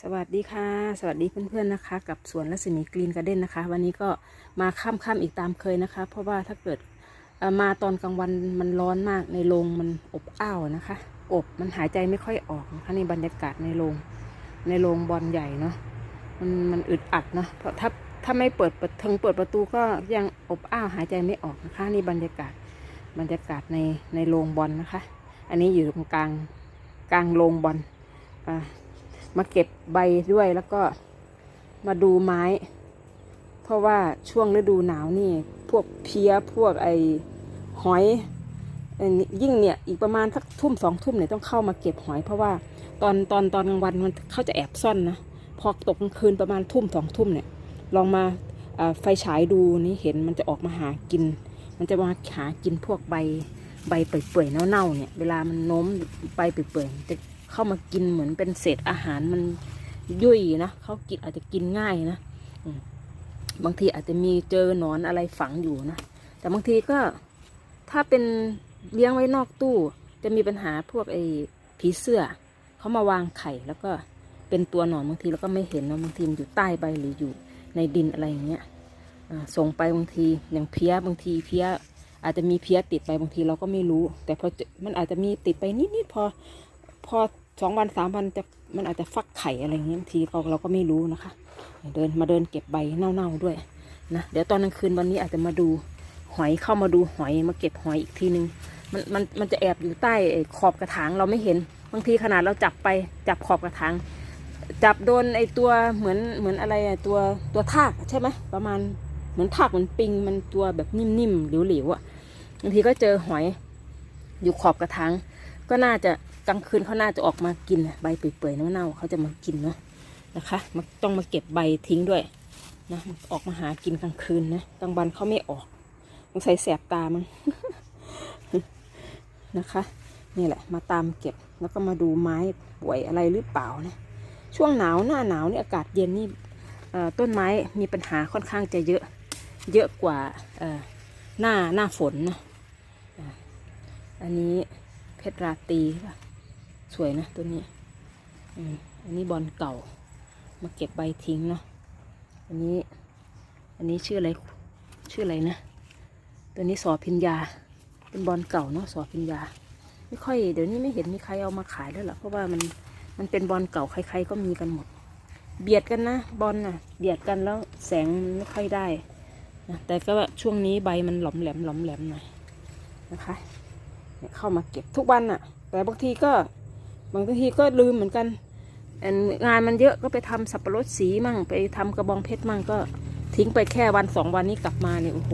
สวัสดีค่ะ สวัสดีเพื่อนๆนะคะ กับสวนรัศมีกรีนการ์เด้นนะคะ วันนี้ก็มาค่ำๆอีกตามเคยนะคะ เพราะว่าถ้าเกิดมาตอนกลางวันมันร้อนมากในโรงมันอบอ้าวนะคะ อบมันหายใจไม่ค่อยออกนะคะในบรรยากาศในโรงในโรงบอลใหญ่เนาะมันมันอึดอัดเนาะเพราะถ้าถ้าไม่เปิดประทึงเปิดประตูก็ยังอบอ้าวหายใจไม่ออกนะคะนี่บรรยากาศบรรยากาศในในโรงบอลนะคะ อันนี้อยู่ตรงกลางกลางโรงบอลอ่า มาเก็บใบด้วยแล้วก็มาดูไม้ เพราะว่าช่วงฤดูหนาวนี่ พวกเพี้ยพวกไอหอยยิ่งเนี่ยอีกประมาณสักทุ่มสองทุ่มเนี่ยต้องเข้ามาเก็บหอย เพราะว่าตอนตอนตอนกลางวันมันเขาจะแอบซ่อนนะพอตกกลางคืนประมาณทุ่มสองทุ่มเนี่ย ลองมาไฟฉายดูนี่เห็นมันจะออกมาหากิน มันจะมาหากินพวกใบใบเปื่อยๆเน่าๆเนี่ย เวลามันโน้มใบเปื่อยๆจะ เข้ามากินเหมือนเป็นเศษอาหารมันยุ่ยนะเขากินอาจจะกินง่ายนะบางทีอาจจะมีเจอหนอนอะไรฝังอยู่นะแต่บางทีก็ถ้าเป็นเลี้ยงไว้นอกตู้ จะมีปัญหาพวกไอ้ผีเสื้อเขามาวางไข่แล้วก็เป็นตัวหนอนบางทีเราก็ไม่เห็นนะบางทีมันอยู่ใต้ใบหรืออยู่ในดินอะไรอย่างเงี้ยส่งไปบางทีอย่างเพี้ยบางทีเพี้ยอาจจะมีเพี้ยติดไปบางทีเราก็ไม่รู้ แต่พอมันอาจจะมีติดไปนิดๆพอพอ สองวันสามวันจะมันอาจจะฟักไข่อะไรอย่างเงี้ยบางทีเราเราก็ไม่รู้นะคะ เดินมาเดินเก็บใบเน่าๆด้วยนะเดี๋ยวตอนกลางคืนวันนี้อาจจะมาดูหอยเข้ามาดูหอยมาเก็บหอยอีกทีนึงมันมันมันจะแอบอยู่ใต้ขอบกระถางเราไม่เห็นบางทีขนาดเราจับไปจับขอบกระถางจับโดนไอตัวเหมือนเหมือนอะไรอะตัวตัวทากใช่ไหมประมาณเหมือนทากเหมือนปิงมันตัวแบบนิ่มๆเหลวๆอะบางทีก็เจอหอยอยู่ขอบกระถางก็น่าจะ กลางคืนเขาน่าจะออกมากินใบเปื่อยๆเน่าๆเขาจะมากินเนาะนะคะมาต้องมาเก็บใบทิ้งด้วยนะออกมาหากินกลางคืนนะกลางวันเขาไม่ออกสงสัยแสบตามั้งนะคะนี่แหละ มาตามเก็บแล้วก็มาดูไม้ป่วยอะไรหรือเปล่านะช่วงหนาวหน้าหนาวนี่อากาศเย็นนี่ต้นไม้มีปัญหาค่อนข้างจะเยอะเยอะกว่าหน้าหน้าฝนนะอันนี้เพชรราตรีป่ะ สวยนะตัวนี้อันนี้บอลเก่า มาเก็บใบทิ้งเนาะ อันนี้ อันนี้ชื่ออะไร ชื่ออะไรนะ ตัวนี้สอพิญญา เป็นบอลเก่าเนาะสอพิญญา ไม่ค่อย เดี๋ยวนี้ไม่เห็นมีใครเอามาขายแล้วหรอเพราะว่ามัน มันเป็นบอลเก่าใคร ๆ ก็มีกันหมด เบียดกันนะบอลน่ะ เบียดกันแล้วแสงไม่ค่อยได้นะแต่ก็ช่วงนี้ใบมันหลอมแหลมหลอมแหลมหน่อยนะคะ เข้ามาเก็บทุกวันอะแต่บางทีก็ บางทีก็ลืมเหมือนกันงานมันเยอะก็ไปทำสับปะรดสีมั่งไปทำกระบองเพชรมั่งก็ทิ้งไปแค่วันสองวันนี้กลับมาเนี่ยโอ้โห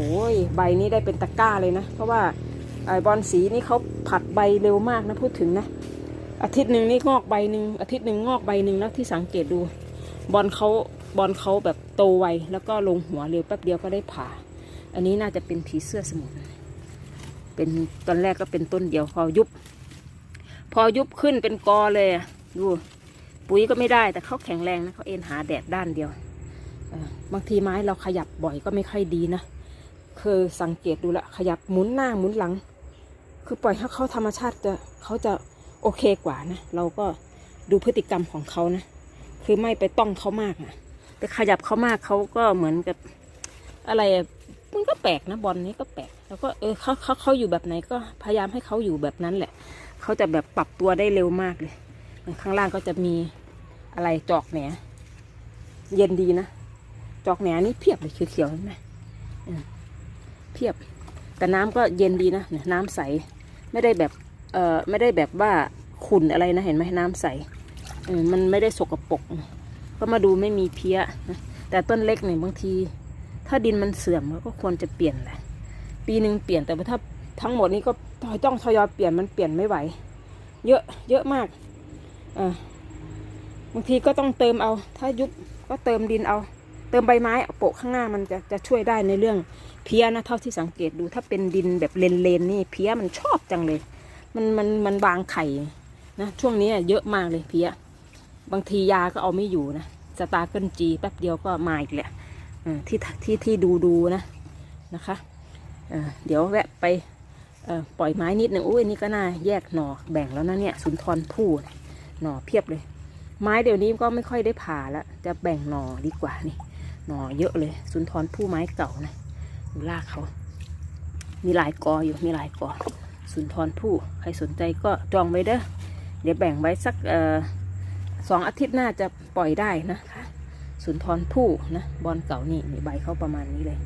ใบนี้ได้เป็นตะกร้าเลยนะ เพราะว่าไอ้บอลสีนี่เขาผัดใบเร็วมากนะพูดถึงนะ อาทิตย์หนึ่งนี่งอกใบหนึ่งอาทิตย์หนึ่งงอกใบหนึ่งแล้วที่สังเกตดู บอลเขาบอลเขาแบบโตไวแล้วก็ลงหัวเร็วแป๊บเดียวก็ได้ผ่า อันนี้น่าจะเป็นผีเสื้อสมุนเป็นตอนแรกก็เป็นต้นเดียวพอยุบ อยุบขึ้นเป็นกอเลยอะดูปุ๋ยก็ไม่ได้แต่เขาแข็งแรงนะเขาเอ็นหาแดดด้านเดียวบางทีไม้เราขยับบ่อยก็ไม่ค่อยดีนะเคยสังเกตดูละขยับหมุนหน้าหมุนหลัง คือปล่อยให้เขาธรรมชาติจะเขาจะโอเคกว่านะ เราก็ดูพฤติกรรมของเขานะ คือไม่ไปต้องเขามากนะไปขยับเขามากเขาก็เหมือนกับอะไรมันก็แปลกนะบอลนี้ก็แปลก แล้วก็เออเขาเขาเขาอยู่แบบไหนก็พยายามให้เขาอยู่แบบนั้นแหละ เขาจะแบบปรับตัวได้เร็วมากเลย ข้างล่างก็จะมีอะไรจอกแหนเย็นดีนะ จอกแหนนี่เพียบเลยเขียวๆเห็นไหมเพียบ แต่น้ำก็เย็นดีนะนี่ยน้ำใส ไม่ได้แบบเอ่อไม่ได้แบบว่าขุ่นอะไรนะเห็นไหมน้ำใสมันไม่ได้สกปรกก็มาดูไม่มีเพี้ยแต่ต้นเล็กเนี่ยบางที ถ้าดินมันเสื่อมก็ควรจะเปลี่ยนแหละปีหนึ่งเปลี่ยนแต่ถ้าทั้งหมดนี้ก็ ต้องทยอยเปลี่ยนมันเปลี่ยนไม่ไหว เยอะเยอะมากอ่าบางทีก็ต้องเติมเอา ถ้ายุบก็เติมดินเอา เติมใบไม้เอาโปะข้างหน้ามันจะจะช่วยได้ในเรื่องเพี้ยนะเท่าที่สังเกตดูถ้าเป็นดินแบบเลนเลนนี่เพี้ยมันชอบจังเลย มันมันมันวางไข่นะช่วงนี้เยอะมากเลยเพี้ย บางทียาก็เอาไม่อยู่นะสตาร์เกิลจีแป๊บเดียวก็มาอีกแหละอ่าที่ที่ที่ดูดูนะนะคะอ่าเดี๋ยวแวะไป ปล่อยไม้นิดหนึ่งอุ้ยอันนี่ก็น่าแยกหน่อแบ่งแล้วนะเนี่ยสุนทรภู่หน่อเพียบเลย ไม้เดี๋ยวนี้ก็ไม่ค่อยได้ผ่าแล้วจะแบ่งหน่อดีกว่านี่หน่อเยอะเลย สุนทรผู้ไม้เก่านะดูรากเขา มีหลายกออยู่มีหลายกอสุนทรผู้ใครสนใจก็จองไว้เด้อเดี๋ยวแบ่งไว้สักออสองอาทิตย์หน้าจะปล่อยได้นะคะสุนทรผู้นะบอลเก่านี่นี่ใบเขาประมาณนี้เลย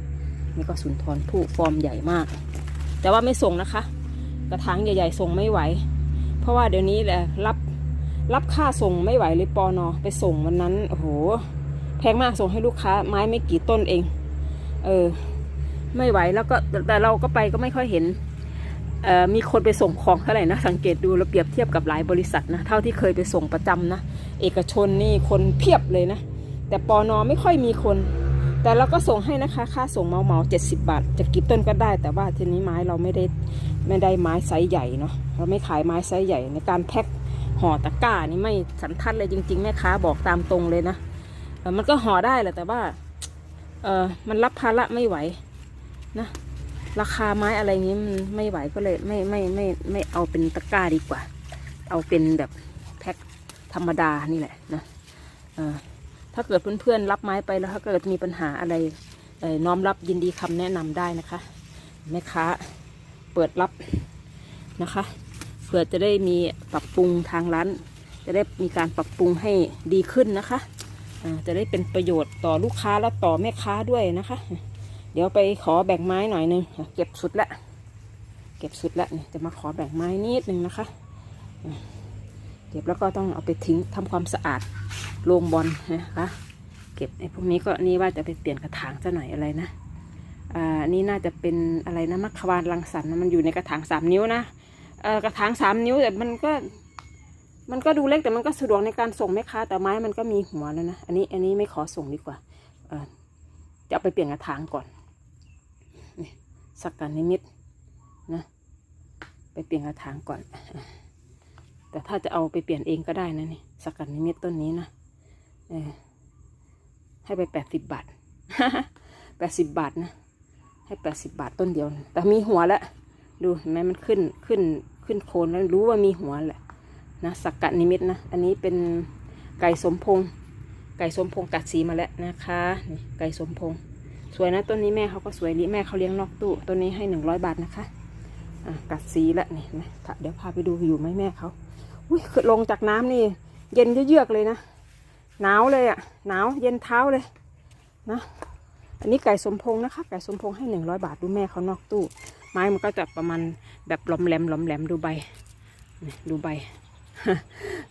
นี่ก็สุนทรผู้ฟอร์มใหญ่มาก แต่ว่าไม่ส่งนะคะ กระถางใหญ่ๆส่งไม่ไหว เพราะว่าเดี๋ยวนี้แหละรับรับค่าส่งไม่ไหวเลยปอนอไปส่งวันนั้นโอ้โหแพงมากส่งให้ลูกค้าไม้ไม่กี่ต้นเอง เออ ไม่ไหวแล้วก็แต่เราก็ไปก็ไม่ค่อยเห็นเออมีคนไปส่งของเท่าไหร่นะสังเกตดูแล้วเปรียบเทียบกับหลายบริษัทนะเท่าที่เคยไปส่งประจำนะ เอกชนนี่คนเพียบเลยนะ แต่ปอนอไม่ค่อยมีคน แต่เราก็ส่งให้นะคะ ค่าส่งเมาเมาเจ็ดสิบาทจะกี่ต้นก็ได้ แต่ว่าทีนี้ไม้เราไม่ได้ไม่ได้ไม้ไซส์ใหญ่เนาะเราไม่ขายไม้ไซส์ใหญ่ในการแพ็คห่อตะกร้านี่ไม่สันทัดเลยจริงๆแม่ค้าบอกตามตรงเลยนะมันก็ห่อได้แหละแต่ว่าเออมันรับภาระไม่ไหวนะราคาไม้อะไรนี้มันไม่ไหวก็เลยไม่ไม่ไม่ไม่เอาเป็นตะกร้าดีกว่า เอาเป็นแบบแพ็คธรรมดานี่แหละนะเออ ถ้าเกิดเพื่อนๆรับไม้ไปแล้วถ้าเกิดมีปัญหาอะไรน้อมรับยินดีคำแนะนำได้นะคะแม่ค้าเปิดรับนะคะเพื่อจะได้มีปรับปรุงทางร้าน จะได้มีการปรับปรุงให้ดีขึ้นนะคะจะได้เป็นประโยชน์ต่อลูกค้าและต่อแม่ค้าด้วยนะคะ เดี๋ยวไปขอแบ่งไม้หน่อยหนึงเก็บสุดละเก็บสุดละจะมาขอแบ่งไม้นิดนึงนะคะ เก็บแล้วก็ต้องเอาไปทิ้งทำความสะอาด โรงบอลนะคะเก็บไอ้พวกนี้ก็นี่ว่าจะไปเปลี่ยนกระถางซะหน่อยอะไรนะอ่านี่น่าจะเป็นอะไรนะมัคควานรังสรรค์นมันอยู่ในกระถางสามนิ้วนะเออกระถางสามนิ้วแต่มันก็มันก็ดูเล็กแต่มันก็สะดวกในการส่งแม่ค้าแต่ไม้มันก็มีหัวแล้วนะอันนี้อันนี้ไม่ขอส่งดีกว่าเออจะไปเปลี่ยนกระถางก่อนนี่สักกันนิมิตนะไปเปลี่ยนกระถางก่อน แต่ถ้าจะเอาไปเปลี่ยนเองก็ได้นะนี่สักัดนิมิตต้นนี้นะ เออให้ไปแปดสิบบาทแปดสิบบาทนะ ให้แปดสิบบาทต้นเดียวนะแต่มีหัวแล้วดูเห็นไหมมันขึ้นขึ้นขึ้นโคนแล้วรู้ว่ามีหัวแหละนะสักัดนิมิตนะ อันนี้เป็นไก่สมพงษ์ไก่สมพงษ์กัดสีมาแล้วนะคะนี่ไก่สมพงษ์สวยนะต้นนี้แม่เขาก็สวยดีแม่เขาเลี้ยงนอกตู้ต้นนี้ให้หนึ่งร้อยบาทนะคะอะกัดสีล้วนี่เห็นไหมเดี๋ยวพาไปดูอยู่ไหมแม่เขาอุ้ยลงจากน้ำนี่ เย็นเยือกเลยนะ หนาวเลยอะ่ะหนาวเย็นเท้าเลยนะอันนี้ไก่สมพงนะคะ ไก่สมพงให้หนึ่งร้อยบาทดูแม่เขานอกตู้ ไม้มันก็จะประมาณแบบหลอมแหลมหลอมแหลมดูใบดูใบ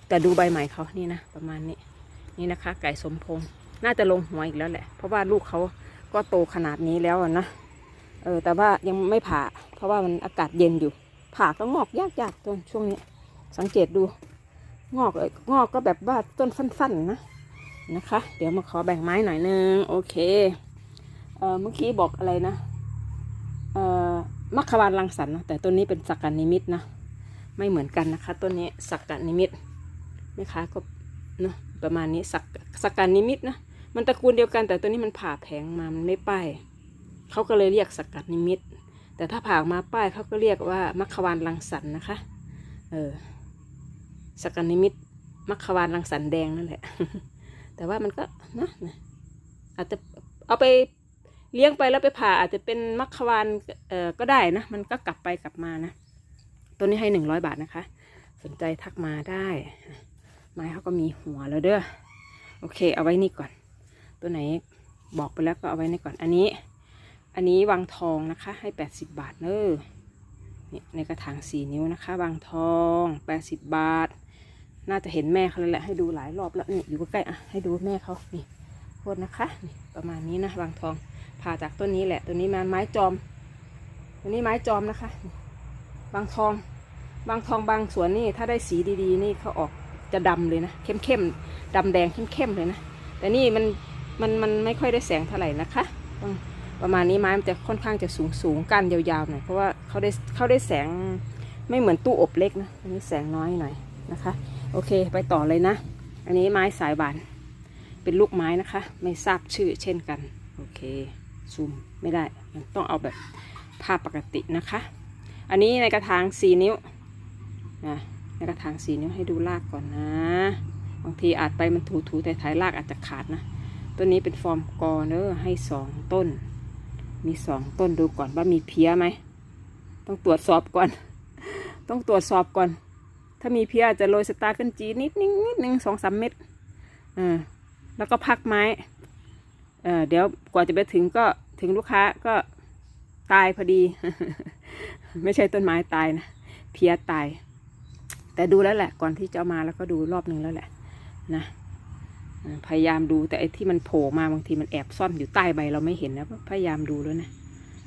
แต่ดูใบใหม่เขานี่นะประมาณนี้นี่นะคะ ไก่สมพงน่าจะลงหัวอีกแล้วแหละ เพราะว่าลูกเขาก็โตขนาดนี้แล้วนะเออแต่ว่ายังไม่ผ่า เพราะว่ามันอากาศเย็นอยู่ ผ่าก็งอกยากๆต้นช่วงนี้ สังเกตดู งอกเอ้ยงอกก็แบบว่าต้นสั้นๆนะ นะคะ เดี๋ยวมาขอแบ่งไม้หน่อยนึง โอเค เออเมื่อกี้บอกอะไรนะ เออมัคควานรังสรรค์นะแต่ต้นนี้เป็นสักการนิมิตนะ ไม่เหมือนกันนะคะ ต้นนี้สักการนิมิตแม่ค้าก็เนาะประมาณนี้สักสักการนิมิตนะ มันตระกูลเดียวกัน แต่ตัวนี้มันผ่าแผงมา มันไม่ป้ายเขาก็เลยเรียกสักการนิมิต แต่ถ้าผ่ามาป้ายเขาก็เรียกว่ามัคควานรังสรรค์นะคะ เออสักกนิมิตมัคควานรังสรรค์แดงนั่นแหละ แต่ว่ามันก็นะนะอาจจะเอาไปเลี้ยงไปแล้วไปผ่าอาจจะเป็นมัคควานเอ่อก็ได้นะ มันก็กลับไปกลับมานะตัวนี้ให้หนึ่งร้อยบาทนะคะ สนใจทักมาได้ ไม้เขาก็มีหัวแล้วเด้อโอเค เอาไว้นี่ก่อน ตัวไหนบอกไปแล้วก็เอาไว้นี่ก่อนอันนี้ อันนี้วังทองนะคะ ให้แปดสิบบาทเนอนี่ในกระถางสี่นิ้วนะคะบางทองแปดสิบบาท น่าจะเห็นแม่เขาแล้วแหละให้ดูหลายรอบแล้วนี่อยู่ใกล้ๆอะให้ดูแม่เขานี่โทษนะคะนี่ประมาณนี้นะบางทองผ่าจากต้นนี้แหละตัวนี้มาไม้จอม ตัวนี้ไม้จอมนะคะบางทอง บางทองบางสวนนี่ถ้าได้สีดีๆ นี่เขาออกจะดำเลยนะเข้มๆดำแดงเข้มๆเลยนะแต่นี่มันมันมันไม่ค่อยได้แสงเท่าไหร่นะคะประมาณนี้ไม้มันจะค่อนข้างจะสูงสูงก้านยาวๆหน่อยเพราะว่าเขาได้เขาได้แสงไม่เหมือนตู้อบเล็กนะอันนี้แสงน้อยหน่อยนะคะ โอเคไปต่อเลยนะ อันนี้ไม้สายบาน เป็นลูกไม้นะคะ ไม่ทราบชื่อเช่นกัน โอเค ซูมไม่ได้ มันต้องเอาแบบภาพปกตินะคะ อันนี้ในกระถางสี่นิ้วนะในกระถางสี่นิ้วให้ดูรากก่อนนะ บางทีอาจไปมันถูถูแต่ถ่ายรากอาจจะขาดนะ ต้นนี้เป็นฟอร์มกอเนอะให้สองต้น มีสองต้นดูก่อนว่ามีเพี้ยไหม ต้องตรวจสอบก่อน ต้องตรวจสอบก่อน ถ้ามีเพี้ยจะโรยสตาร์เกินจีนิดนิดนิดนึงสองสามเม็ดอ่าแล้วก็พักไม้เอ่อเดี๋ยวกว่าจะไปถึงก็ถึงลูกค้าก็ตายพอดี ไม่ใช่ต้นไม้ตายนะเพี้ยตาย แต่ดูแล้วแหละ ก่อนที่จะมาแล้วก็ดูรอบหนึ่งแล้วแหละ นะพยายามดูแต่ไอ้ที่มันโผล่มาบางทีมันแอบซ่อนอยู่ใต้ใบเราไม่เห็นนะพยายามดูแล้วนะ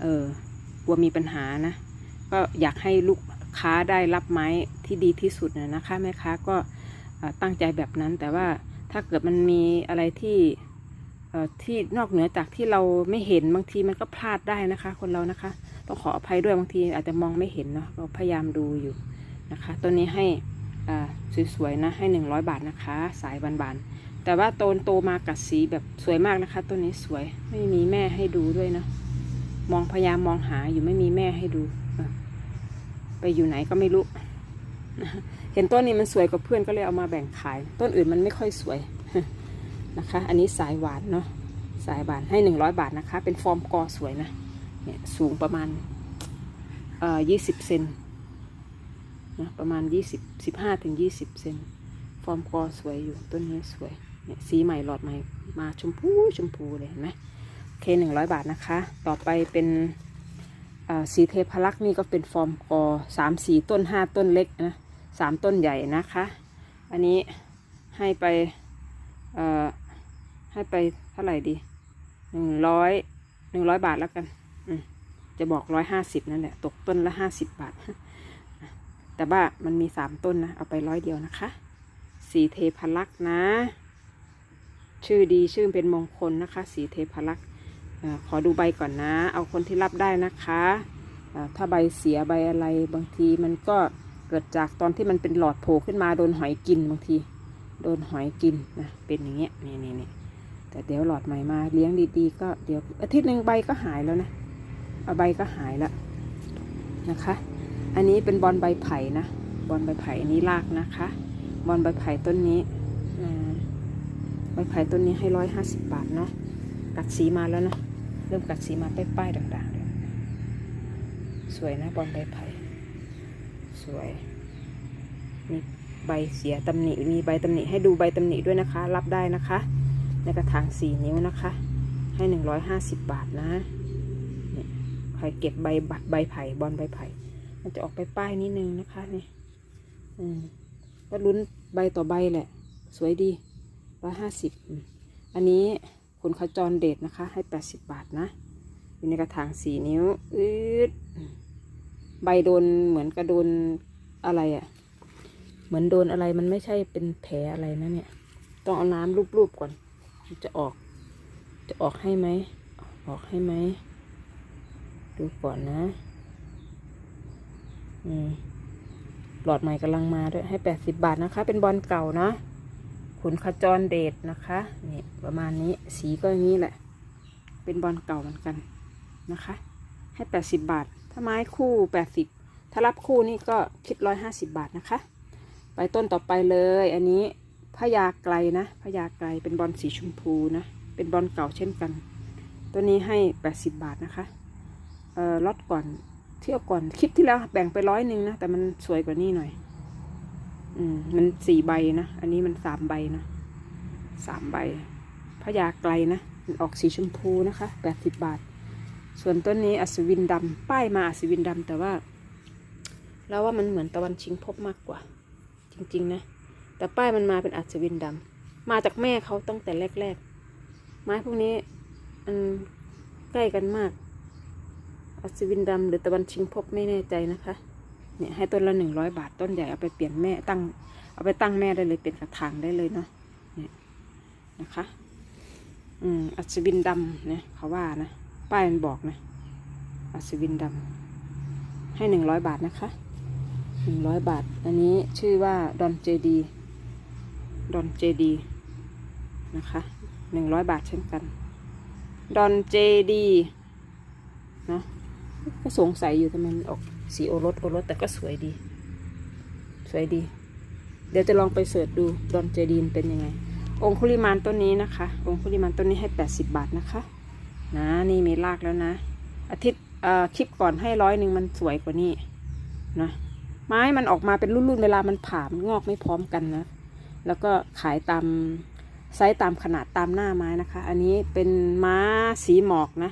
เออกลัวมีปัญหานะก็อยากให้ลูก ค้าได้รับไม้ที่ดีที่สุดนะนะคะแม่ค้าก็ตั้งใจแบบนั้น แต่ว่าถ้าเกิดมันมีอะไรที่ที่นอกเหนือจากที่เราไม่เห็นบางทีมันก็พลาดได้นะคะ คนเรานะคะ ต้องขออภัยด้วยบางทีอาจจะมองไม่เห็นเนาะเราพยายามดูอยู่นะคะ ตัวนี้ให้สวยๆนะให้ 100 บาทนะคะ สายบานๆแต่ว่าโตนโตมากัดสีแบบสวยมากนะคะ ตัวนี้สวยไม่มีแม่ให้ดูด้วยนะมองพยายามมองหาอยู่ไม่มีแม่ให้ดู ไปอยู่ไหนก็ไม่รู้ เห็นต้นนี้มันสวยกว่าเพื่อนก็เลยเอามาแบ่งขาย ต้นอื่นมันไม่ค่อยสวยนะคะ อันนี้สายหวานเนาะ สายหวานให้100บาทนะคะ เป็นฟอร์มกอสวยนะ เนี่ยสูงประมาณเอ่อยี่สิบเซนนะประมาณยี่สิบสิบห้าถึงยี่สิบเซนฟอร์มกอสวยอยู่ ต้นนี้สวย เนี่ยสีใหม่หลอดใหม่มาชมพูชมพูเลยเห็นไหมโอเคหนึ่งร้อยบาทนะคะ ต่อไปเป็น สีเทพลักษ์นี่ก็เป็นฟอร์มกอสามสี่ต้นห้าต้นเล็กนะสามต้นใหญ่นะคะ อันนี้ให้ไปให้ไปเท่าไหร่ดีหนึ่งร้อยหนึ่งร้อยบาทแล้วกันจะบอกร้อยห้าสิบนั่นแหละตกต้นละห้าสิบบาท แต่ว่ามันมีสามต้นนะ เอาไปร้อยเดียวนะคะสีเทพลักษ์นะ ชื่อดีชื่อเป็นมงคลนะคะ สีเทพลักษ์ ขอดูใบก่อนนะ เอาคนที่รับได้นะคะถ้าใบเสียใบอะไรบางทีมันก็เกิดจากตอนที่มันเป็นหลอดโผล่ขึ้นมาโดนหอยกินบางที โดนหอยกินนะเป็นอย่างเงี้ยนี่นี่นี่แต่เดี๋ยวหลอดใหม่มาเลี้ยงดีๆ ก็เดี๋ยวอาทิตย์หนึ่งใบก็หายแล้วนะเอาใบก็หายแล้วนะคะ อันนี้เป็นบอลใบไผ่นะบอลใบไผ่อันนี้รากนะคะ บอลใบไผ่ต้นนี้ใบไผ่ต้นนี้ให้ร้อยห้าสิบบาทเนาะกัดสีมาแล้วนะ ริ่มกัดสีมาป้ายๆด่างๆเลยสวยนะบอลใบไผ่สวย มีใบเสียตำหนิมีใบตำหนิให้ดูใบตำหนิด้วยนะคะ รับได้นะคะ ในกระถางสี่นิ้วนะคะ ให้หนึ่งร้อยห้าสิบบาทนะนี่ใครเก็บใบบัดใบไผ่บอลใบไผ่ มันจะออกไปป้ายนิดนึงนะคะนี่อืมก็ลุ้นใบต่อใบแหละ สวยดีร้อยห้าสิบอันนี้ คุณขจรเดชนะคะ ให้แปดสิบาทนะ อยู่ในกระถางสี่นิ้วอืดใบโดนเหมือนกระโดนอะไรอะ่ะ เหมือนโดนอะไรมันไม่ใช่เป็นแผลอะไรนะเนี่ย ต้องเอาน้ำลูบๆก่อน จะออก จะออกให้ไหม ออกให้ไหม ดูก่อนนะ อืมหลอดใหม่กำลังมาด้วยให้แปดสิบบาทนะคะ เป็นบอลเก่านะ ขุนขจรเดชนะคะนี่ประมาณนี้สีก็อย่างนี้แหละ เป็นบอลเก่าเหมือนกันนะคะ ให้แปดสิบบาท ถ้าไม้คู่แปดสิบถ้ารับคู่นี่ก็คิดร้อยห้าสิบบาทนะคะ ไปต้นต่อไปเลย อันนี้พญาไกลนะพญาไกลเป็นบอลสีชมพูนะ เป็นบอลเก่าเช่นกัน ตัวนี้ให้แปดสิบบาทนะคะเอ่อล็อตก่อนเที่ยวก่อนคลิปที่แล้วแบ่งไปร้อยหนึ่งนะ แต่มันสวยกว่านี้หน่อย อืมมันสี่ใบนะ อันนี้มันสามใบนะสามใบพญาไกลนะมันออกสีชมพูนะคะแปดสิบบาท ส่วนต้นนี้อัศวินดำป้ายมาอัศวินดำแต่ว่าเราว่ามันเหมือนตะวันชิงพบมากกว่า จริง ๆ นะ แต่ป้ายมันมาเป็นอัศวินดำมาจากแม่เขาตั้งแต่แรกๆไม้พวกนี้มันใกล้กันมาก อัศวินดำหรือตะวันชิงพบไม่แน่ใจนะคะ เนี่ยให้ต้นละหนึ่งร้อยบาทต้นใหญ่เอาไปเปลี่ยนแม่ตั้ง เอาไปตั้งแม่ได้เลยเป็นกระถางได้เลยเนาะเนี่ยนะคะ อืมอัศวินดำเนี่ยเขาว่านะป้ายมันบอกนะอัศวินดำให้หนึ่งร้อยบาทนะคะหนึ่งร้อยบาท อันนี้ชื่อว่าดอนเจดีดอนเจดีนะคะหนึ่งร้อยบาทเช่นกัน ดอนเจดีเนาะก็สงสัยอยู่ทำไมมันออก สีโอรสโอรสแต่ก็สวยดี สวยดี เดี๋ยวจะลองไปเสิร์ชดูดอนเจดีนเป็นยังไง องคุลิมานต้นนี้นะคะ องคุลิมานต้นนี้ให้ 80 บาทนะคะนะนี่มีรากแล้วนะ อาทิตย์คลิปก่อนให้ร้อยหนึ่งมันสวยกว่านี้นะไม้มันออกมาเป็นรุ่นๆเวลามันผ่ามันงอกไม่พร้อมกันนะ แล้วก็ขายตามไซส์ตามขนาดตามหน้าไม้นะคะ อันนี้เป็นม้าสีหมอกนะ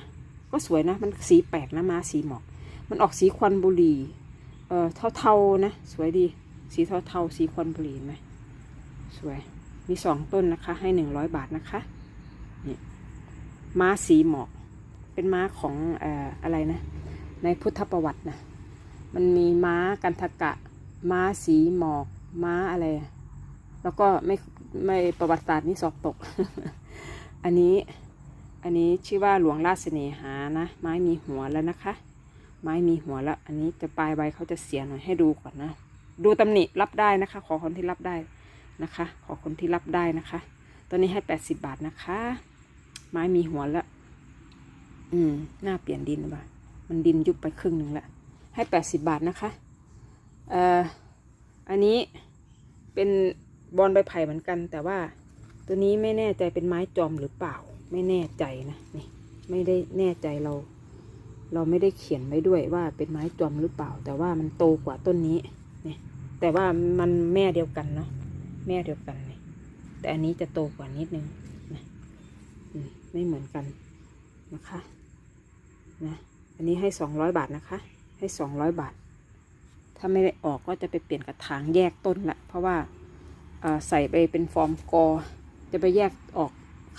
ก็สวยนะ มันสีแปลกนะม้าสีหมอก มันออกสีควันบุหรี่เอ่อเทาๆนะ สวยดี สีเทาๆสีควันบุหรี่ไหมสวย มีสองต้นนะคะ ให้หนึ่งร้อยบาทนะคะนี่ม้าสีหมอก เป็นม้าของเอ่ออะไรนะ ในพุทธประวัตินะ มันมีม้ากันทกะ ม้าสีหมอก ม้าอะไร แล้วก็ไม่ไม่ประวัติศาสตร์นี่สอบตก อันนี้อันนี้ชื่อว่าหลวงราชเสน่หานะ ไม้มีหัวแล้วนะคะ ไม้มีหัวแล้วอันนี้จะปลายใบเขาจะเสียหน่อยให้ดูก่อนนะ ดูตำหนิรับได้นะคะ ขอคนที่รับได้นะคะ ขอคนที่รับได้นะคะ ตัวนี้ให้แปดสิบบาทนะคะ ไม้มีหัวแล้วอืมหน้าเปลี่ยนดินบ่ะมันดินยุบไปครึ่งหนึ่งละให้แปดสิบบาทนะคะเอ่ออันนี้เป็นบอลใบไผ่เหมือนกัน แต่ว่าตัวนี้ไม่แน่ใจเป็นไม้จอมหรือเปล่า ไม่แน่ใจนะนี่ไม่ได้แน่ใจเรา เราไม่ได้เขียนไว้ด้วยว่าเป็นไม้จอมหรือเปล่า แต่ว่ามันโตกว่าต้นนี้นี่แต่ว่ามันแม่เดียวกันเนาะแม่เดียวกันนี่แต่อันนี้จะโตกว่านิดนึงนะไม่เหมือนกันนะคะนะอันนี้ให้สองร้อยบาทนะคะ ให้สองร้อยบาท ถ้าไม่ได้ออกก็จะไปเปลี่ยนกระถางแยกต้นละเพราะว่าใส่ไปเป็นฟอร์มกอ จะไปแยกออก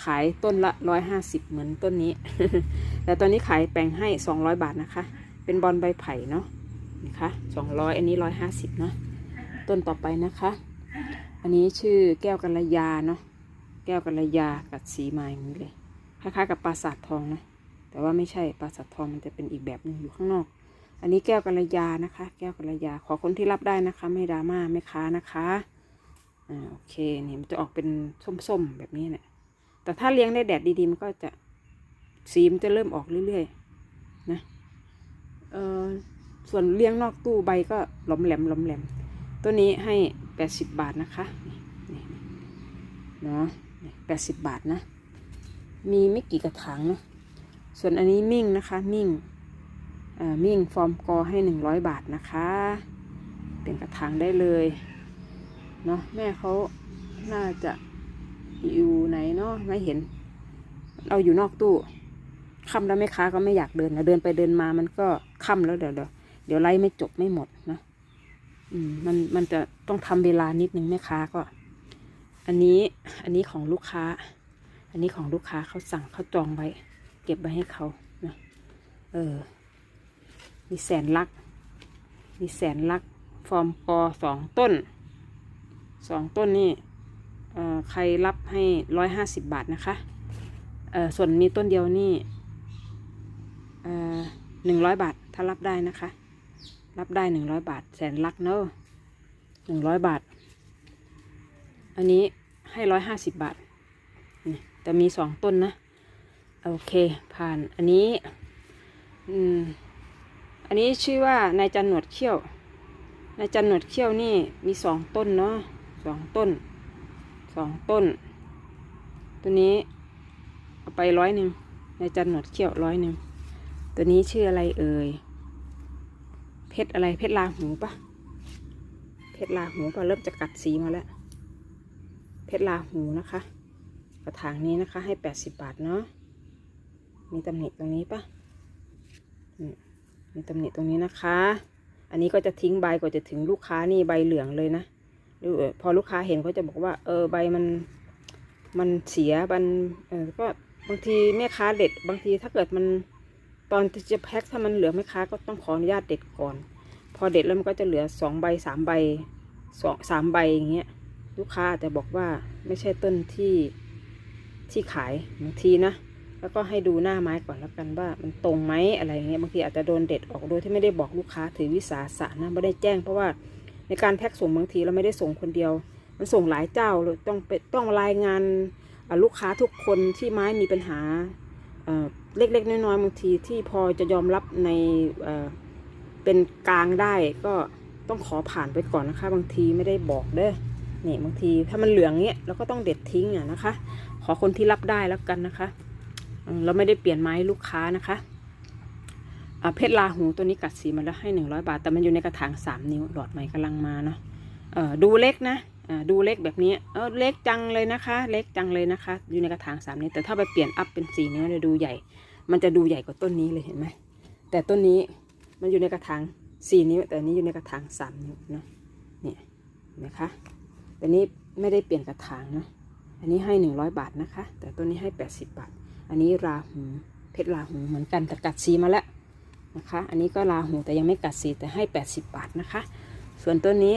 ขายต้นละร้อยห้าสิบเหมือนต้นนี้ แต่ตอนนี้ขายแปลงให้สองร้อยบาทนะคะ เป็นบอลใบไผ่เนาะนะคะสองร้อยอันนี้ร้อยห้าสิบเนาะต้นต่อไปนะคะ อันนี้ชื่อแก้วกัลยาเนาะแก้วกัลยากับสีไม้อย่างนี้เลยคล้ายๆกับปราสาททองนะแต่ว่าไม่ใช่ปราสาททองมันจะเป็นอีกแบบหนึ่งอยู่ข้างนอก อันนี้แก้วกัลยานะคะ แก้วกัลยาขอคนที่รับได้นะคะ ไม่ดราม่าไม่ค้านะคะอ่าโอเคเนี่ยมันจะออกเป็นส้มๆแบบนี้เนี่ย แต่ถ้าเลี้ยงได้แดดดีๆ มันก็จะสีมันจะเริ่มออกเรื่อยๆนะเออส่วนเลี้ยงนอกตู้ใบก็หลอมแหลมหลอมแหลม ตัวนี้ให้แปดสิบบาทนะคะเนาะแปดสิบบาทนะ มีไม่กี่กระถางนะส่วนอันนี้มิ่งนะคะมิ่งเอ่อมิ่งฟอร์มกอให้หนึ่งร้อยบาทนะคะ เป็นกระถางได้เลยเนาะแม่เขาน่าจะ อยู่ไหนเนาะไม่เห็นเราอยู่นอกตู้ค่ำแล้วแม่ค้าก็ไม่อยากเดินนะเดินไปเดินมามันก็ค่ำแล้วเดี๋ยวเดี๋ยวเดี๋ยวไล่ไม่จบไม่หมดนะอืมมันมันจะต้องทำเวลานิดนึงแม่ค้าก็ อันนี้อันนี้ของลูกค้า อันนี้ของลูกค้าเขาสั่งเขาจองไว้ เก็บไว้ให้เขานะเออ มีแสนลัก มีแสนลัก ฟอร์มกอสองต้นสองต้นนี่ ใครรับให้ร้อยห้าสิบบาทนะคะส่วนมีต้นเดียวนี่หนึ่งร้อยบาทถ้ารับได้นะคะ รับได้หนึ่งร้อยบาท แสนลักเนอะหนึ่งร้อยบาท อันนี้ให้ร้อยห้าสิบบาทนี่แต่มีสองต้นนะ โอเคผ่านอันนี้อืมอันนี้ชื่อว่านายจันหนวดเขี้ยวนายจันหนวดเขี้ยวนี่มีสองต้นเนาะสองต้น สองต้น ตัวนี้เอาไปร้อยหนึ่งนายจันหนวดเขี้ยวร้อยหนึ่งตัวนี้ชื่ออะไรเอ่ย เพชรอะไรเพชรลาหูปะเพชรลาหูปะเริ่มจะกัดสีมาแล้ว เพชรลาหูนะคะ กระถางนี้นะคะ ให้แปดสิบบาทเนาะมีตำหนิตรงนี้ปะมมีตำหนิตรงนี้นะคะ อันนี้ก็จะทิ้งใบกว่าจะถึงลูกค้านี่ใบเหลืองเลยนะ หรือเออพอลูกค้าเห็นเขาจะบอกว่า เออใบมันมันเสียมันเออก็บางทีแม่ค้าเด็ด บางทีถ้าเกิดมันตอนจะแพ็คถ้ามันเหลือแม่ค้าก็ต้องขออนุญาตเด็ดก่อน พอเด็ดแล้วมันก็จะเหลือสองใบสามใบสองสามใบอย่างเงี้ยลูกค้าอาจจะบอกว่าไม่ใช่ต้นที่ที่ขายบางทีนะแล้วก็ให้ดูหน้าไม้ก่อนแล้วกันว่ามันตรงไหมอะไรเงี้ยบางทีอาจจะโดนเด็ดออกโดยที่ไม่ได้บอกลูกค้าถือวิสาสะนะไม่ได้แจ้งเพราะว่า ในการแพ็คส่งบางทีเราไม่ได้ส่งคนเดียว มันส่งหลายเจ้าเลยต้องไปต้องรายงานลูกค้าทุกคนที่ไม้มีปัญหาเเล็กๆ น้อยๆบางทีที่พอจะยอมรับในเเป็นกลางได้ก็ต้องขอผ่านไปก่อนนะคะ บางทีไม่ได้บอกเด้อนี่บางทีถ้ามันเหลืองเนี้ยเราก็ต้องเด็ดทิ้งอะนะคะ ขอคนที่รับได้แล้วกันนะคะ เราไม่ได้เปลี่ยนไม้ลูกค้านะคะ เพชรลาหูตัวนี้กัดสีมาแล้วให้หนึ่งร้อยบาท แต่มันอยู่ในกระถางสามนิ้วหลอดใหม่กำลังมาเนาะเออดูเล็กนะอ่าดูเล็กแบบนี้เออเล็กจังเลยนะคะ เล็กจังเลยนะคะ อยู่ในกระถางสามนิ้วแต่ถ้าไปเปลี่ยนอัพเป็นสี่นิ้วเนี่ยดูใหญ่ มันจะดูใหญ่กว่าต้นนี้เลยเห็นไหมแต่ต้นนี้มันอยู่ในกระถางสี่นิ้ว แต่อันนี้อยู่ในกระถางสามนิ้วเนาะเนี่ยเห็นไหมคะแต่นี้ไม่ได้เปลี่ยนกระถางนะอันนี้ให้หนึ่งร้อยบาทนะคะ แต่ตัวนี้ให้แปดสิบบาท อันนี้ราหูเพชรราหูเหมือนกันแต่กัดสีมาแล้ว นะคะ อันนี้ก็ราหูแต่ยังไม่กัดสีแต่ให้แปดสิบาทนะคะ ส่วนตัวนี้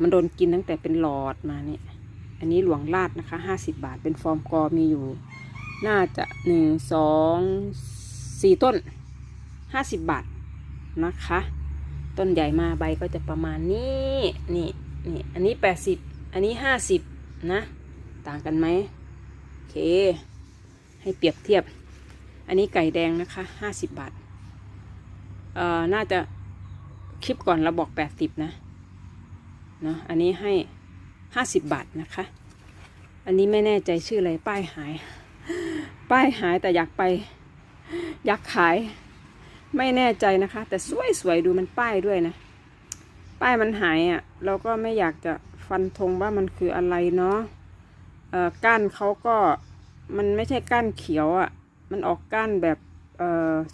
มันโดนกินตั้งแต่เป็นหลอดมาเนี่ยอันนี้หลวงลาดนะคะห้าสิบาท เป็นฟอร์มกอมีอยู่ น่าจะหนึ่งสอสี่ต้นห้าสิบาทนะคะ ต้นใหญ่มาใบก็จะประมาณนี้นี่นี่อันนี้แปดสิบอันนี้ห้าสิบนะ ต่างกันไหมโอเค ให้เปรียบเทียบ อันนี้ไก่แดงนะคะห้าสิบบาท เอ่อ น่าจะคลิปก่อนเราบอกแปดสิบนะ เนาะอันนี้ให้ห้าสิบบาทนะคะ อันนี้ไม่แน่ใจชื่ออะไร ป้ายหาย ป้ายหายแต่อยากไป อยากขาย ไม่แน่ใจนะคะ แต่สวยๆดูมันป้ายด้วยนะ ป้ายมันหายอะ่ะ เราก็ไม่อยากจะฟันธงว่ามันคืออะไรเนาะเอ่อก้านเขาก็มันไม่ใช่ก้านเขียวอะ่ะ มันออกก้านแบบ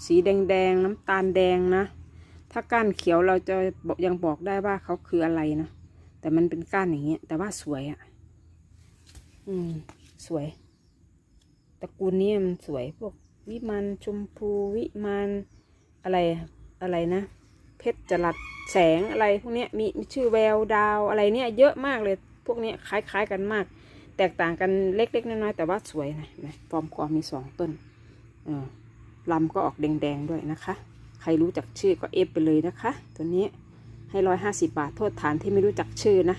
สีแดงๆ น้ำตาลแดงนะ ถ้าก้านเขียวเราจะยังบอกได้ว่าเขาคืออะไรนะ แต่มันเป็นก้านอย่างเงี้ย แต่ว่าสวยอะ่ะ อืม สวย ตระกูลนี้มันสวย พวกวิมานชมพูวิมานอะไรอะไรนะ เพชรจรัสแสงอะไรพวกเนี้ยมีมีชื่อแววดาวอะไรเนี่ย เยอะมากเลย พวกเนี้ยคล้ายๆกันมาก แตกต่างกันเล็กๆน้อยๆแต่ว่าสวยนะฟอร์มกอมมีสองต้น ลำก็ออกแดงๆด้วยนะคะ ใครรู้จักชื่อก็เอฟไปเลยนะคะ ตัวนี้ให้ร้อยห้าสิบาท โทษฐานที่ไม่รู้จักชื่อนะ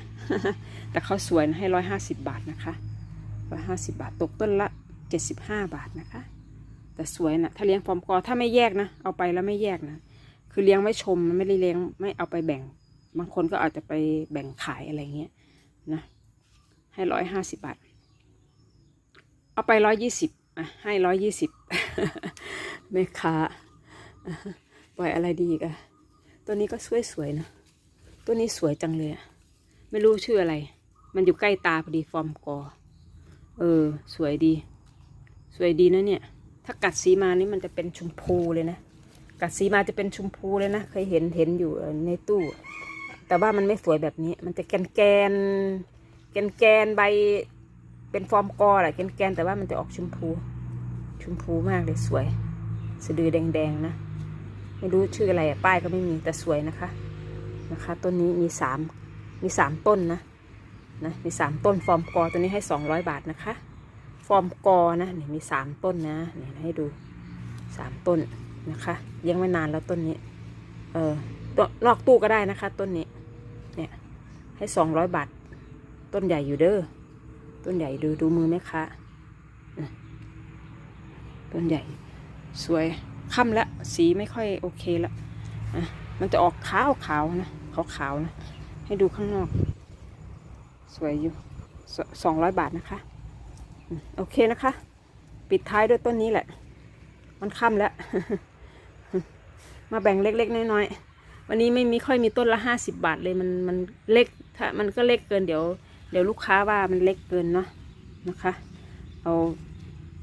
แต่เขาสวยนะให้ร้อยห้าสิบาทนะคะร้อยห้าสิบาท ตกต้นละเจ็ดสิบห้าบาทนะคะ แต่สวยนะถ้าเลี้ยงฟอร์มกอถ้าไม่แยกนะ เอาไปแล้วไม่แยกนะ คือเลี้ยงไว้ชมมันไม่ได้เลี้ยงไม่เอาไปแบ่ง บางคนก็อาจจะไปแบ่งขายอะไรเงี้ยนะ ให้ร้อยห้าสิบบาท เอาไปร้อยยี่สิบ ให้ร้อยยี่สิบแม่ค้าปล่อยอะไรดีกะตัวนี้ก็สวยๆนะตัวนี้สวยจังเลยอะไม่รู้ชื่ออะไร มันอยู่ใกล้ตาพอดีฟอร์มกอ เออ สวยดี สวยดีนะเนี่ย ถ้ากัดสีมานี่มันจะเป็นชมพูเลยนะ กัดสีมาจะเป็นชมพูเลยนะ เคยเห็นเห็นอยู่ในตู้ แต่ว่ามันไม่สวยแบบนี้ มันจะแกนแกนแกนแกนใบ เป็นฟอร์มกอแหละแกนแกนแต่ว่ามันจะออกชมพู ชมพูมากเลยสวย สะดือแดงๆนะ ไม่รู้ชื่ออะไรป้ายก็ไม่มีแต่สวยนะคะนะคะ ต้นนี้มีสามมีสามต้นนะนะมีสามต้นฟอร์มกอตัวนี้ให้สองร้อยบาทนะคะ ฟอร์มกอนะนี่มีสามต้นนะนี่ให้ดูสามต้นนะคะเลี้ยังไม่นานแล้วต้นนี้ เออตัวนอกตู้ก็ได้นะคะ ต้นนี้ เนี่ยให้สองร้อยบาท ต้นใหญ่อยู่เด้อ ต้นใหญ่ดูดูมือไหมคะต้นใหญ่ สวยค่ำแล้วสีไม่ค่อยโอเคแล้วอะมันจะออกขาวขาวๆนะขาวขาวๆนะ ให้ดูข้างนอก สวยอยู่สองร้อยบาทนะคะ โอเคนะคะ ปิดท้ายด้วยต้นนี้แหละ มันค่ำแล้ว มาแบ่งเล็ก ๆ น้อยๆวันนี้ไม่มีค่อยมีต้นละห้าสิบบาทเลยมันมันเล็กถ้ามันก็เล็กเกินเดี๋ยว เดี๋ยวลูกค้าว่ามันเล็กเกินเนาะนะคะ เอา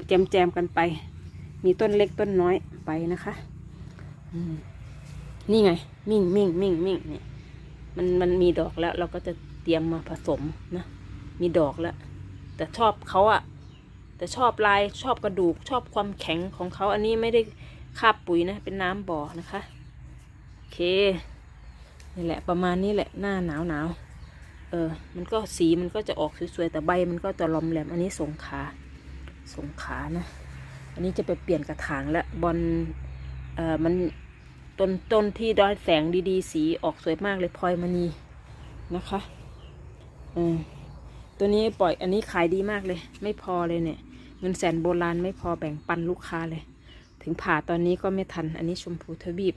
แจมแจมๆกันไป มีต้นเล็กต้นน้อยไปนะคะนี่ไง มิ่งมิ่งมิ่งมิ่งเนี่ย มันมันมีดอกแล้ว เราก็จะเตรียมมาผสมนะ มีดอกแล้ว แต่ชอบเขาอะแต่ชอบลายชอบกระดูกชอบความแข็งของเขาอันนี้ไม่ได้คาบปุ๋ยนะ เป็นน้ำบ่อนะคะ โอเค นี่แหละประมาณนี้แหละหน้าหนาวหนาว เออ มันก็สีมันก็จะออกสวยๆ แต่ใบมันก็จะลอมแหลม อันนี้สงขา สงขานะ อันนี้จะไปเปลี่ยนกระถางแล้วบอลเออมันต้นต้นที่ดอยแสงดีๆ สีออกสวยมากเลยพลอยมณีนะคะอืมตัวนี้ปล่อยอันนี้ขายดีมากเลย ไม่พอเลยเนี่ย เงินแสนโบราณไม่พอแบ่งปันลูกค้าเลย ถึงผ่าตอนนี้ก็ไม่ทัน อันนี้ชมพูทวีป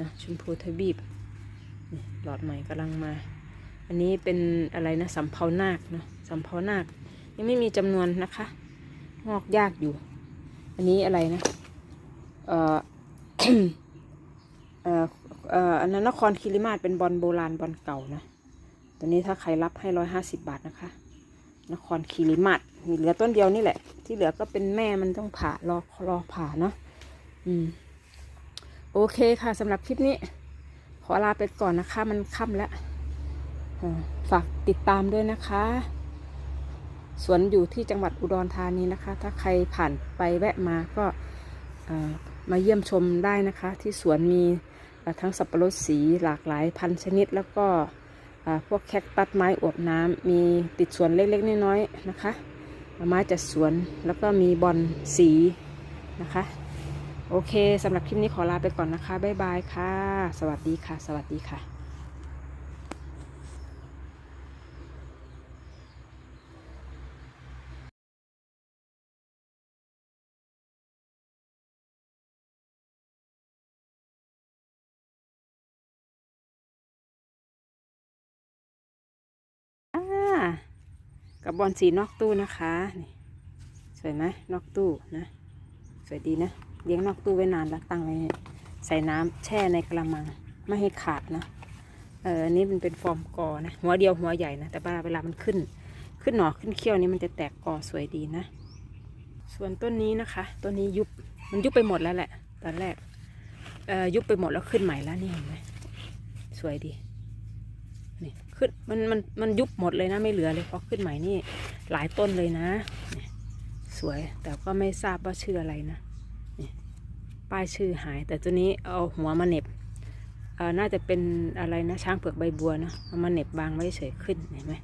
นะชมพูทวีปนี่หลอดใหม่กำลังมา อันนี้เป็นอะไรนะสำเภานาคเนาะสำเภานาคยังไม่มีจำนวนนะคะ งอกยากอยู่ อันนี้อะไรนะ เอ่อเอ่อเอ่ออันนั้นนครคิริมาศเป็นบอลโบราณบอลเก่านะตัวนี้ถ้าใครรับให้ร้อยห้าสิบบาทนะคะ นครคีริมาศมีเหลือต้นเดียวนี่แหละ ที่เหลือก็เป็นแม่มันต้องผ่ารอรอผ่าเนาะอืม โอเคค่ะสำหรับคลิปนี้ ขอลาไปก่อนนะคะ มันค่ำแล้ว ฝากติดตามด้วยนะคะ สวนอยู่ที่จังหวัดอุดรธานีนะคะ ถ้าใครผ่านไปแวะมาก็มาเยี่ยมชมได้นะคะ ที่สวนมีทั้งสับปะรดสีหลากหลายพันชนิด แล้วก็พวกแคคตัสไม้อวบน้ำมีติดสวนเล็กๆน้อยๆนะคะไม้จัดสวนแล้วก็มีบอลสีนะคะ โอเคสำหรับคลิปนี้ขอลาไปก่อนนะคะ บ๊ายบายค่ะ สวัสดีค่ะ สวัสดีค่ะ อ่า กับบอลสีนอกตู้นะคะนี่สวยไหมนอกตู้นะ สวยดีนะ เลี้ยงนอกตู้ไว้นานแล้วตั้งไว้ใส่น้ำแช่ในกระมังไม่ให้ขาดนะ เอออันนี้มันเป็นฟอร์มกอนะ หัวเดียวหัวใหญ่นะ แต่เวลาเวลามันขึ้น ขึ้นหน่อขึ้นเขี้ยวนี้มันจะแตกกอสวยดีนะ ส่วนต้นนี้นะคะ ต้นนี้ยุบ มันยุบไปหมดแล้วแหละ ตอนแรก เอ่อยุบไปหมดแล้วขึ้นใหม่แล้วนี่เห็นไหมสวยดี ขึ้นมันมันมันยุบหมดเลยนะไม่เหลือเลยเพราะขึ้นใหม่นี่หลายต้นเลยนะ สวยแต่ก็ไม่ทราบว่าชื่ออะไรนะป้ายชื่อหาย แต่ตัวนี้เอาหัวมาเน็บเออน่าจะเป็นอะไรนะช้างเผือกใบบัวนะเอามาเน็บบางไว้เฉยขึ้นเห็นไหม